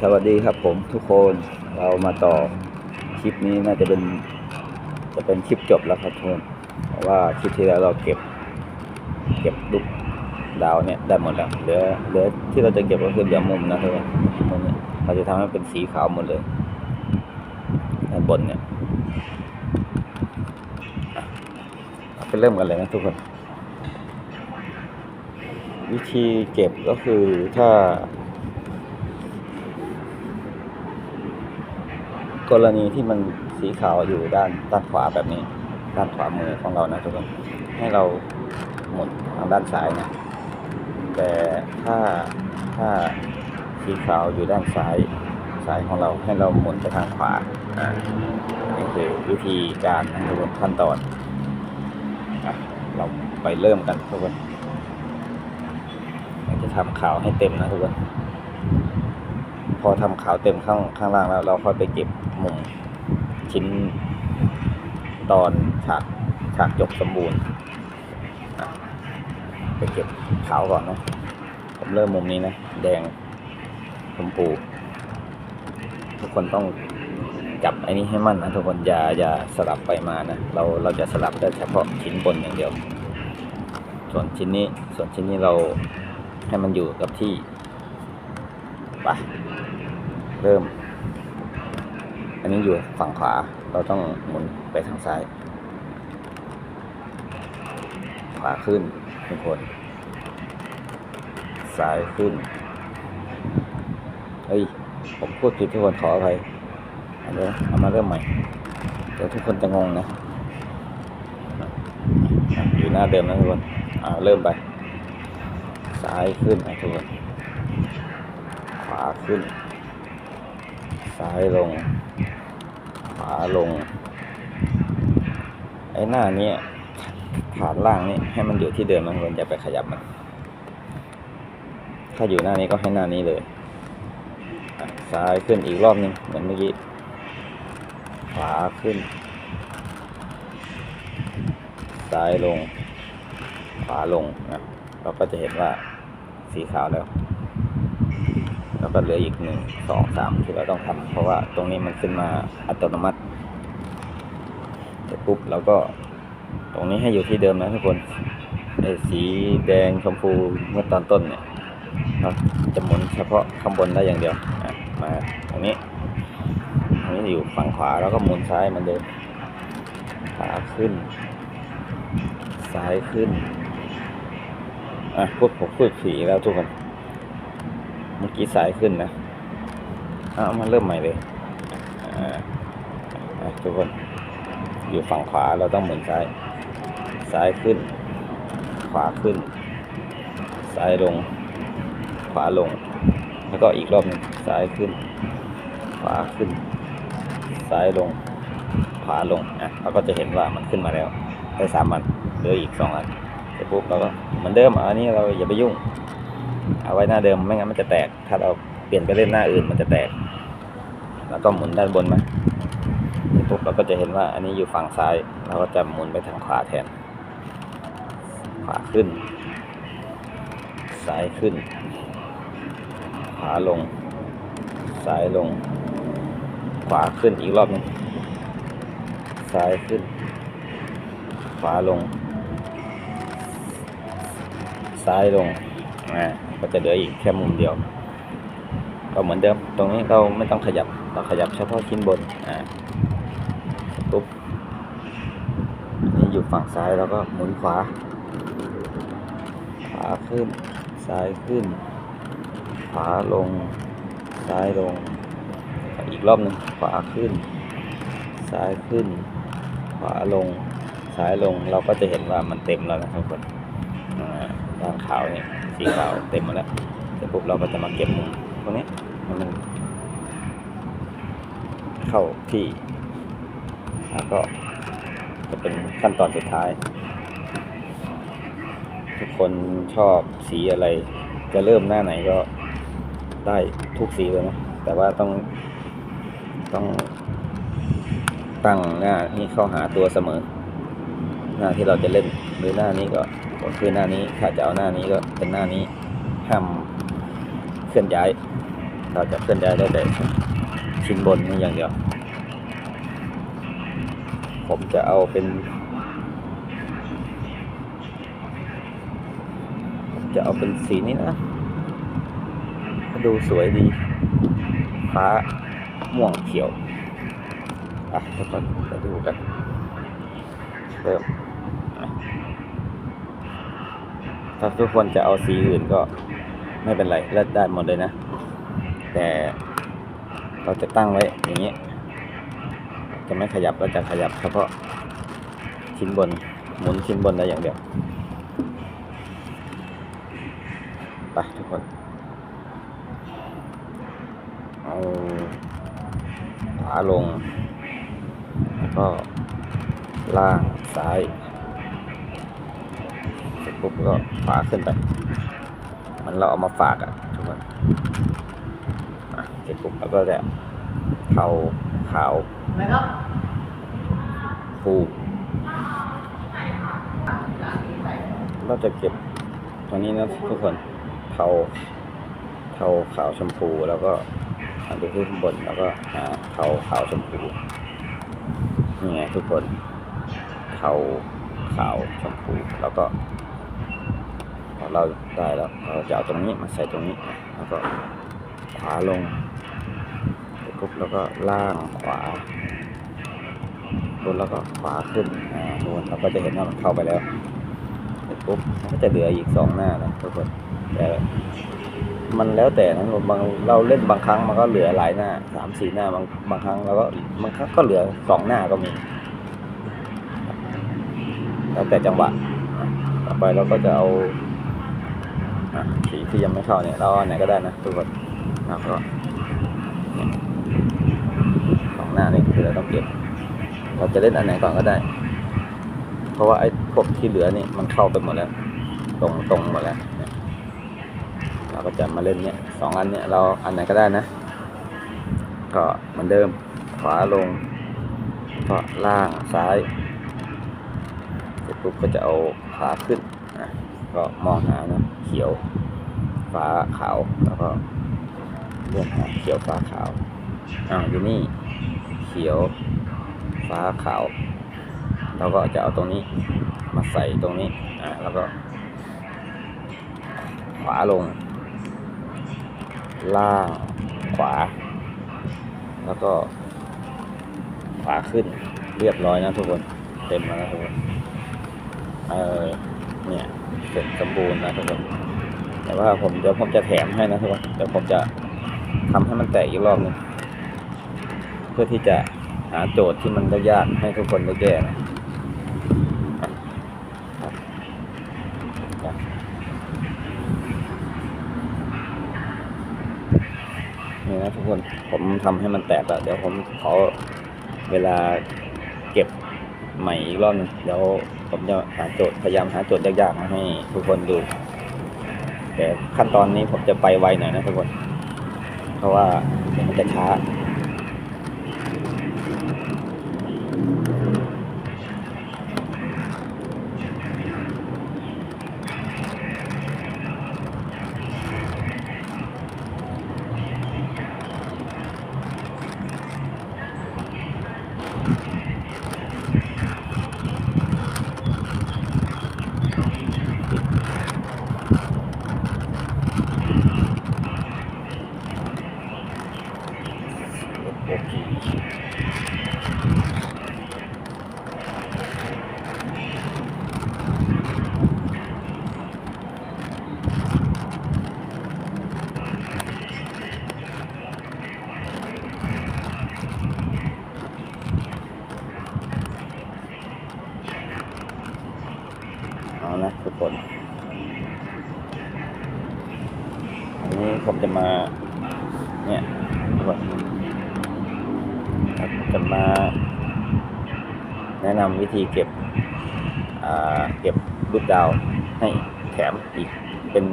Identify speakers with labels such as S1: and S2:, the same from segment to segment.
S1: สวัสดีครับผมทุกคนเรามาต่อคลิปนี้น่าจะเป็นจะเป็นคลิปจบแล้วครับทุกคนเพราะว่าคลิปที่แล้วเราเก็บ เก็บลูกดาวเนี่ยได้หมดแล้วเหลือเหลือที่เราจะเก็บก็คือเหลือมุมนะทุกคนมุมนี้เราจะทำให้เป็นสีขาวหมดเลยด้านบนเนี่ยไปเริ่มกันเลยนะทุกคน วิธีเก็บก็คือถ้า กรณีที่มันสีขาวอยู่ด้านด้านขวาแบบนี้ ด้านขวามือของเรานะทุกคนให้เราหมุนทางด้านซ้ายนะแต่ถ้าถ้าสีขาวอยู่ด้านซ้ายซ้ายของเราให้เราหมุนไปทางขวาอ่านี่คือวิธีการทุกคนขั้นตอนเราไปเริ่มกันทุกคนจะทำขาวให้เต็มนะทุกคน พอทำขาวเต็มข้างข้างล่างแล้ว เราค่อยไปเก็บมุมชิ้นตอนฉากฉากจบสมบูรณ์ไปเก็บขาวก่อนเนาะผมเริ่มมุมนี้นะ แดงชมพูทุกคนต้องจับไอ้นี้ให้มั่นนะทุกคนอย่าอย่าสลับไปมานะเราเราจะสลับได้เฉพาะชิ้นบนอย่างเดียว ส่วนชิ้นนี้ส่วนชิ้นนี้เราให้มันอยู่กับที่ไป เริ่ม อันนี้อยู่ฝั่งขวา เราต้องหมุนไปทางซ้าย ขวาขึ้นทุกคน ซ้ายขึ้น เฮ้ย ผมพูดผิดทุกคนขออภัยอันนี้เอามาเริ่มใหม่ เดี๋ยวทุกคนจะงงนะ อยู่หน้าเดิมนะทุกคน อ่า เริ่มไป ซ้ายขึ้นนะทุกคน ขวาขึ้น ซ้ายลง ขวาลง ไอ้หน้านี้ฐานล่างนี่ให้มันอยู่ที่เดิมมันคนอย่าไปขยับมัน ถ้าอยู่หน้านี้ก็ให้หน้านี้เลย ซ้ายขึ้นอีกรอบนึงเหมือนเมื่อกี้ ขวาขึ้น ซ้ายลง ขวาลงนะ เราก็จะเห็นว่าสีขาวแล้ว แล้วก็เหลืออีกหนึ่งสองสามที่เราต้องทำเพราะว่าตรงนี้มันขึ้นมาอัตโนมัติเสร็จปุ๊บเราก็ตรงนี้ให้อยู่ที่เดิมนะทุกคนไอ้สีแดงชมพูเมื่อตอนต้นเนี่ยเราจะหมุนเฉพาะข้างบนได้อย่างเดียวมาตรงนี้ตรงนี้อยู่ฝั่งขวาแล้วก็หมุนซ้ายมันเดิมขาขึ้น ซ้ายขึ้นอะพูดผมพูดสีแล้วทุกคน มื่อกี้สายขึ้นนะเอามาเริ่มใหม่เลยทุกคนอยู่ฝั่งขวาเราต้องเหมุนซ้าย ซ้ายขึ้น ขวาขึ้น ซ้ายลง ขวาลง แล้วก็อีกรอบหนึงซ้ายขึ้น ขวาขึ้น ซ้ายลง ขวาลงอะเราก็จะเห็นว่ามันขึ้นมาแล้วได้สามอันเหลืออีกสองอันเสร็จปุ๊บเราก็เหมือนเดิมอันนี้เราอย่าไปยุ่ง เอาไว้หน้าเดิมไม่งั้นมันจะแตก ถ้าเราเปลี่ยนไปเล่นหน้าอื่นมันจะแตก แล้วก็หมุนด้านบนมาปุ๊บเราก็จะเห็นว่าอันนี้อยู่ฝั่งซ้าย เราก็จะหมุนไปทางขวาแทน ขวาขึ้น ซ้ายขึ้น ขวาลง ซ้ายลง ขวาขึ้นอีกรอบหนึงซ้ายขึ้น ขวาลง ซ้ายลง อ่า ก็จะเหลืออีกแค่มุมเดียว ก็เหมือนเดิม ตรงนี้เราไม่ต้องขยับ เราขยับเฉพาะชิ้นบน อ่าปุ๊บนี่อยู่ฝั่งซ้ายเราก็หมุนขวา ขวาขึ้น ซ้ายขึ้น ขวาลง ซ้ายลง อีกรอบหนึ่งขวาขึ้น ซ้ายขึ้น ขวาลง ซ้ายลง เราก็จะเห็นว่ามันเต็มแล้วนะครับทุกคนด้านขาวเนี่ย สีขาวเต็มหมดแล้วเสร็จปุ๊บเราก็จะมาเก็บมุมตรงนี้ให้มันเข้าที่แล้วก็จะเป็นขั้นตอนสุดท้าย ทุกคนชอบสีอะไร จะเริ่มหน้าไหนก็ได้ทุกสีเลยนะแต่ว่าต้องต้องตั้งหน้านี้เข้าหาตัวเสมอ หน้าที่เราจะเล่นหรือหน้านี้ก็ ก็คือหน้านี้ ถ้าจะเอาหน้านี้ก็เป็นหน้านี้ห้ามเคลื่อนย้าย เราจะเคลื่อนได้ได้แต่ชิ้นบนนี่อย่างเดียว ผมจะเอาเป็นจะเอาเป็นสีนี้นะ ดูสวยดีฟ้าม่วงเขียว อะทุกคนไปดูกันเริ่มอะ ถ้าทุกคนจะเอาสีอื่นก็ไม่เป็นไรเลือกได้หมดเลยนะ แต่เราจะตั้งไว้อย่างนี้ จะไม่ขยับเราจะขยับเฉพาะชิ้นบนหมุนชิ้นบนได้อย่างเดียวไปทุกคนเอาขวาลง แล้วก็ล่างซ้าย ปุ๊บก็ขวาขึ้นไป มันเราเอามาฝากอะทุกคนเสร็จปุ๊บแล้วก็จะเทาขาวผูเราจะเก็บตรงนี้นะทุกคนเทาเทาขาวชมพูแล้วก็อันดูที่ข้างบนแล้วก็หาเทาขาวชมพูนี่ไงทุกคนเทาขาวชมพูแล้วก็ เราได้แล้วเราจะเอาตรงนี้มาใส่ตรงนี้แล้วก็ขวาลงปุ๊บแล้วก็ล่างขวาบนแล้วก็ขวาขึ้นอ่านูนเราก็จะเห็นว่ามันเข้าไปแล้วเสร็จปุ๊บก็จะเหลืออีกสองหน้านะทุกคนแต่มันแล้วแต่นะบางเราเล่นบางครั้งมันก็เหลือหลายหน้าสามสี่หน้าบางบางครั้งแล้วก็บางครั้งก็เหลือสองหน้าก็มีแล้วแต่จังหวะต่อไปเราก็จะเอา สีที่ยังไม่เข้าเนี่ยเราอันไหนก็ได้นะทุกคนแล้วก็สองหน้านี่คือเราต้องเก็บ เราจะเล่นอันไหนก่อนก็ได้ เพราะว่าไอ้พวกที่เหลือนี่มันเข้าไปหมดแล้ว ตรงตรงหมดแล้วเราก็จะมาเล่นเนี่ยสองอันเนี่ยเราอันไหนก็ได้นะ ก็เหมือนเดิมขวาลงก็ล่างซ้ายเสร็จปุ๊บก็จะเอาขาขึ้น ก็มองหานะเขียวฟ้าขาวแล้วก็เลือกหาเขียวฟ้าขาวอ้าวอยู่นี่เขียวฟ้าขาวเราก็จะเอาตรงนี้มาใส่ตรงนี้อ่าแล้วก็ขวาลง ล่างขวา แล้วก็ ขวาขึ้นเรียบร้อยนะทุกคน เต็มแล้วทุกคน เออเนี่ย เสร็จสมบูรณ์นะทุกคนแต่ว่าผมเดี๋ยวผมจะแถมให้นะทุกคนเดี๋ยวผมจะทำให้มันแตกอีกรอบหนึงเพื่อที่จะหาโจทย์ที่มันยากให้ทุกคนได้แก้นะนี่นะทุกคนผมทำให้มันแตกแล้วเดี๋ยวผมขอเวลาเก็บ ใหม่อีกรอบนึงเดี๋ยวผมจะหาโจทย์พยายามหาโจทย์ยากๆมาให้ทุกคนดู แต่ขั้นตอนนี้ผมจะไปไวหน่อยนะทุกคน เพราะว่ามันจะช้า โอเคเอานะทุกคน อันนี้ ผมจะมา เนี่ยคนครับจะมาแนะนำวิธีเก็บเก็บรูปดาวให้แถมอีกเป็น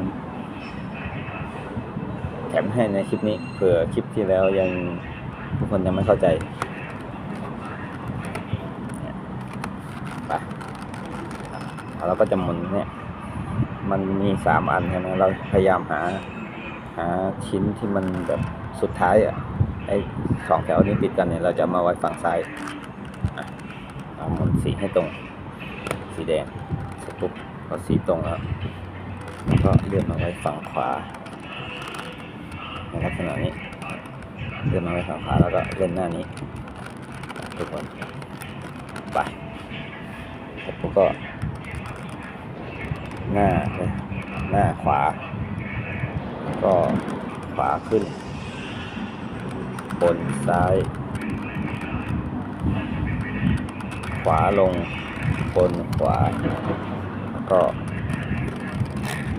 S1: แถมให้ในคลิปนี้เผื่อคลิปที่แล้วยังทุกคนยังไม่เข้าใจเนี่ยไปเราก็จะหมุนเนี่ย มันมีสามอันใช่ไหมเราพยายามหาาชิ้นที่มันแบบสุดท้ายอะไอ้สองแถวนี้ติดกันเนี่ยเราจะมาไว้ฝั่งซ้ายเอาหมุนสีให้ตรง สีแดงสปุ๊บพอสีตรงแล้วก็เลื่อนมาไว้ฝั่งขวาในลักษณะนี้เลื่อนมาไว้ฝั่งขวาแล้วก็เล่นหน้านี้ทุกคนไปเสร็จปุ๊บก็ หน้าหน้าขวา ก็ขวาขึ้น บนซ้าย ขวาลง บนขวา ก็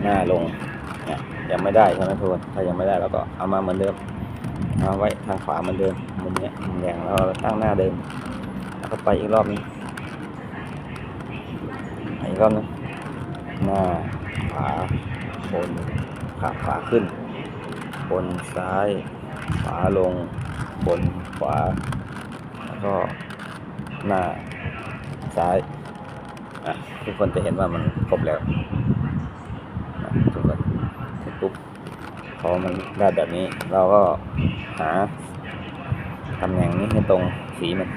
S1: หน้าลงเนี่ยยังไม่ได้ใช่ไหมทุกคนถ้ายังไม่ได้เราก็เอามาเหมือนเดิมเอาไว้ทางขวาเหมือนเดิมมุมเนี้ยมุมแดงแล้วเราตั้งหน้าเดิมแล้วก็ไปอีกรอบนึงอีกรอบนึงหน้าขวาบน ขาขวาขึ้น บนซ้าย ขวาลง บนขวา แล้วก็หน้าซ้ายอะทุกคนจะเห็นว่ามันครบแล้วทุกคนเสร็จปุ๊บพอมันได้แบบนี้ เราก็หาตำแหน่งนี้ให้ตรงสีมัน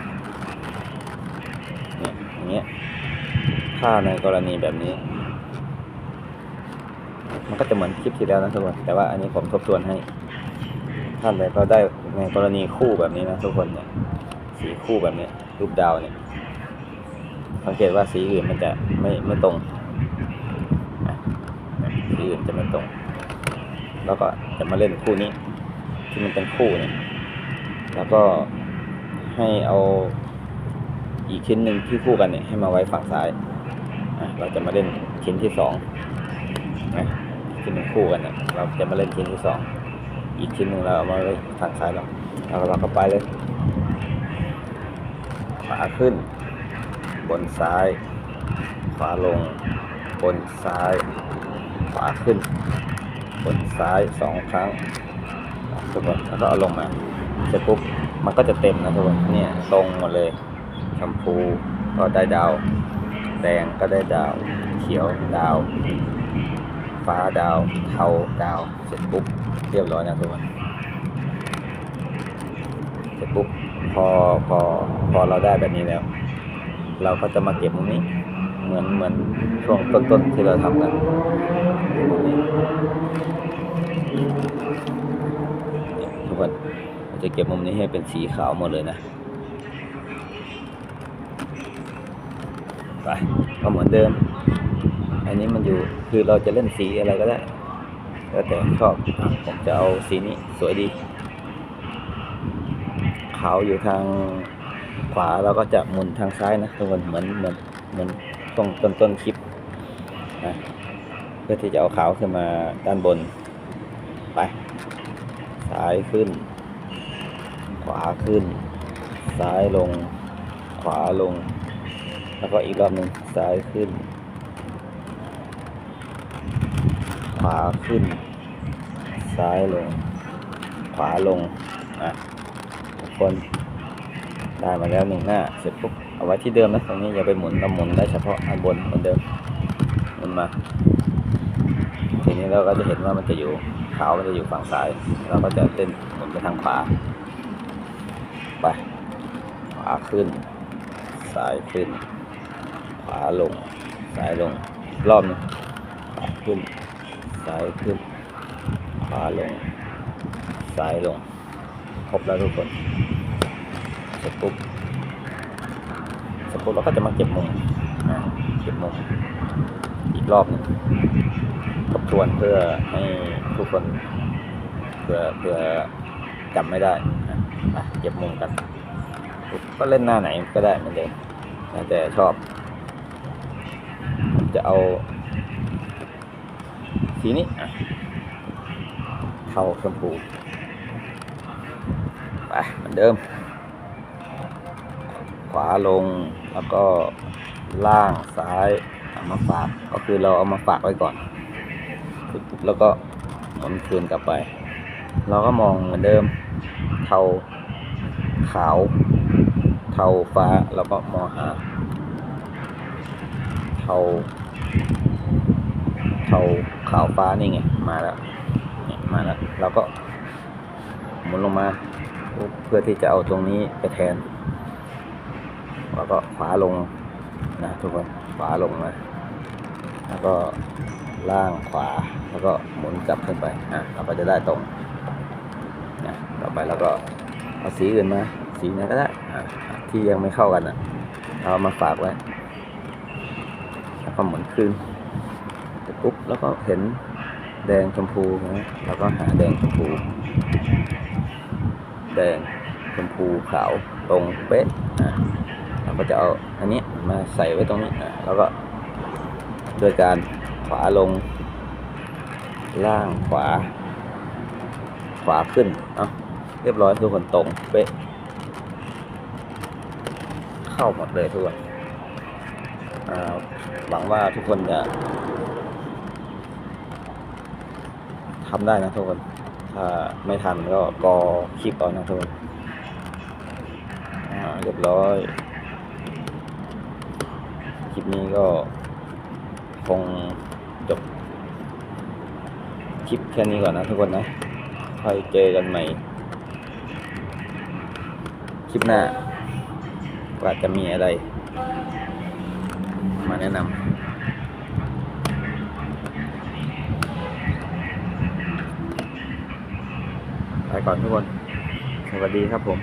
S1: เนี่ยอย่างเงี้ยถ้าในกรณีแบบนี้ มันก็จะเหมือนคลิปที่แล้วนะทุกคนแต่ว่าอันนี้ผมทบทวนให้ ท่านใดก็ได้ในกรณีคู่แบบนี้นะทุกคนเนี่ยสีคู่แบบนี้รูปดาวเนี่ยสังเกตว่าสีอื่นมันจะไม่ไม่ตรงสีอื่นจะไม่ตรง แล้วก็จะมาเล่นคู่นี้ ที่มันเป็นคู่เนี่ยแล้วก็ให้เอาอีกชิ้นหนึ่งที่คู่กันเนี่ยให้มาไว้ฝั่งซ้าย เราจะมาเล่นชิ้นที่สอง ชิ้นหนึ่งคู่กันเนี่ยเราจะมาเล่นชิ้นที่สองอีกชิ้นหนึ่งเราเอามาไว้ทางซ้ายเราแล้วเราก็ไปเลยขวาขึ้น บนซ้าย ขวาลง บนซ้าย ขวาขึ้น บนซ้ายสองครั้งทุกคนแล้วก็เอาลงมาเสร็จปุ๊บมันก็จะเต็มนะทุกคนเนี่ยตรงหมดเลยชมพูก็ได้ดาว แดงก็ได้ดาว เขียวดาว ฟ้าดาวเทาดาว เสร็จปุ๊บเรียบร้อยนะทุกคนเสร็จปุ๊บพอพอพอเราได้แบบนี้แล้ว เราก็จะมาเก็บตรงนี้ เหมือนเหมือนช่วงต้นๆที่เราทำกันตรงนี้ทุกคนเราจะเก็บมุมนี้ให้เป็นสีขาวหมดเลยนะไปก็เหมือนเดิม อันนี้มันอยู่คือเราจะเล่นสีอะไรก็ได้แล้วแต่ชอบผมจะเอาสีนี้สวยดี ขาวอยู่ทางขวาเราก็จะหมุนทางซ้ายนะทุกคนเหมือนเหมือนเหมือนตรงต้นต้นคลิปนะเพื่อที่จะเอาขาวขึ้นมาด้านบน ไป ซ้ายขึ้น ขวาขึ้น ซ้ายลง ขวาลง แล้วก็อีกรอบหนึ่งซ้ายขึ้น ขวาขึ้น ซ้ายลง ขวาลงอะทุกคนได้มาแล้วหนึ่งหน้า เสร็จปุ๊บเอาไว้ที่เดิมนะตรงนี้อย่าไปหมุนเราหมุนได้เฉพาะอันบนเหมือนเดิมหมุนมาทีนี้เราก็จะเห็นว่ามันจะอยู่ขาวมันจะอยู่ฝั่งซ้าย เราก็จะเต้นหมุนไปทางขวาไปขวาขึ้น ซ้ายขึ้น ขวาลง ซ้ายลงรอบนึงขวาขึ้น ซ้ายขึ้นขาลงซ้ายลง ครบแล้วทุกคนเสร็จปุ๊บเสร็จปุ๊บเราก็จะมาเก็บมุมเก็บมุมอีกรอบหนึงทบทวนเพื่อให้ทุกคนเพื่อเพื่อจำไม่ได้นะเก็บมุมกัน ก็เล่นหน้าไหนก็ได้เหมือนเดิมแต่ชอบ จะเอา สีนี้อะเทาชมพูไปเหมือนเดิม ขวาลงแล้วก็ล่างซ้ายเอามาฝากก็คือเราเอามาฝากไว้ก่อนแล้วก็หมุนคืนกลับไป เราก็มองเหมือนเดิม เทาขาว เทาฟ้าแล้วก็มองหา เทา เทา ขาวฟ้านี่ไงมาแล้วมาแล้วเราก็หมุนลงมาเพื่อที่จะเอาตรงนี้ไปแทน แล้วก็ขวาลงนะทุกคนขวาลงนะแล้วก็ล่างขวาแล้วก็หมุนกลับขึ้นไปอะเราก็จะได้ตรงนะต่อไปเราก็เอาสีอื่นมาสีไหนก็ได้อะที่ยังไม่เข้ากันอะ เอามาฝากไว้แล้วก็หมุนขึ้น ปุ๊บแล้วก็เห็นแดงชมพูนะแล้วก็หาแดงชมพู แดงชมพูขาวตรงเป๊ะอะเราก็จะเอาอันนี้มาใส่ไว้ตรงนี้อะแล้วก็โดยการขวาลง ล่างขวา ขวาขึ้นเอาเรียบร้อยทุกคนตรงเป๊ะเข้าหมดเลยทุกคนหวังว่าทุกคนจะ ทำได้นะทุกคน ถ้าไม่ทันก็กอคลิปเอานะทุกคนเรียบร้อย คลิปนี้ก็คงจบคลิปแค่นี้ก่อนนะทุกคนนะ ค่อยเจอกันใหม่ คลิปหน้าว่าจะมีอะไร มาแนะนำไป ก่อนทุกคน สวัสดีครับผม